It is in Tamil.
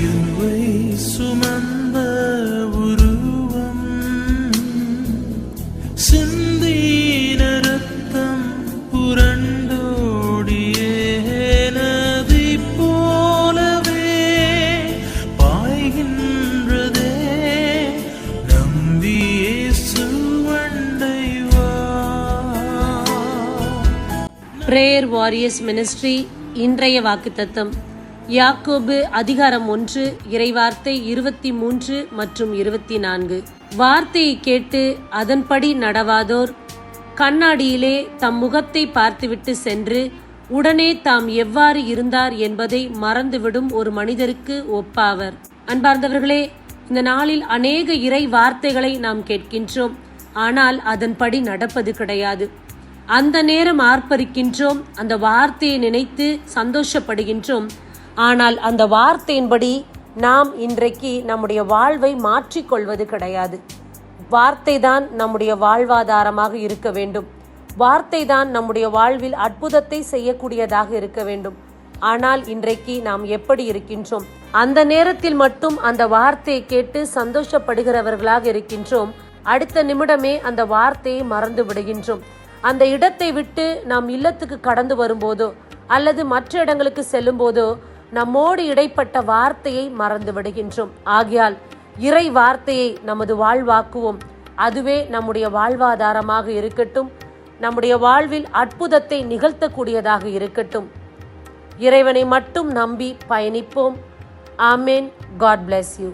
சிலுவை சுமந்த உருவம் சிந்தின ரத்தம் புரண்டோடியே போலவே பாய்கின்றதே நம்பியே சுவண்டை பிரேயர் வாரியர்ஸ் மினிஸ்ட்ரி இன்றைய வாக்குத்தத்தம். யாக்கோபு அதிகாரம் ஒன்று இறைவார்த்தை இருபத்தி மூன்று மற்றும் இருபத்தி நான்கு. வார்த்தையை கேட்டு அதன்படி நடவாதோர் கண்ணாடியிலே தம் முகத்தை பார்த்துவிட்டு சென்று உடனே தாம் எவ்வாறு இருந்தார் என்பதை மறந்துவிடும் ஒரு மனிதருக்கு ஒப்பாவர். அன்பார்ந்தவர்களே இந்த நாளில் அநேக இறை வார்த்தைகளை நாம் கேட்கின்றோம் ஆனால் அதன்படி நடப்பது கிடையாது. அந்த நேரம் ஆர்ப்பரிக்கின்றோம் அந்த வார்த்தையை நினைத்து சந்தோஷப்படுகின்றோம் ஆனால் அந்த வார்த்தையின்படி நாம் இன்றைக்கு நம்முடைய வாழ்வை மாற்றிக்கொள்வது கிடையாது. வார்த்தை தான் நம்முடைய வாழ்வாதாரமாக இருக்க வேண்டும். வார்த்தை தான் நம்முடைய வாழ்வில் அற்புதத்தை செய்யக்கூடியதாக இருக்க வேண்டும். ஆனால் இன்றைக்கு நாம் எப்படி இருக்கின்றோம்? அந்த நேரத்தில் மட்டும் அந்த வார்த்தையை கேட்டு சந்தோஷப்படுகிறவர்களாக இருக்கின்றோம். அடுத்த நிமிடமே அந்த வார்த்தையை மறந்து விடுகின்றோம். அந்த இடத்தை விட்டு நாம் இல்லத்துக்கு கடந்து வரும்போதோ அல்லது மற்ற இடங்களுக்கு செல்லும் போதோ நம்மோடு இடைப்பட்ட வார்த்தையை மறந்து விடுகின்றோம். ஆகையால் இறை வார்த்தையை நமது வாழ்வாக்குவோம். அதுவே நம்முடைய வாழ்வாதாரமாக இருக்கட்டும் நம்முடைய வாழ்வில் அற்புதத்தை நிகழ்த்தக்கூடியதாக இருக்கட்டும். இறைவனை மட்டும் நம்பி பயணிப்போம். ஆமேன். God bless you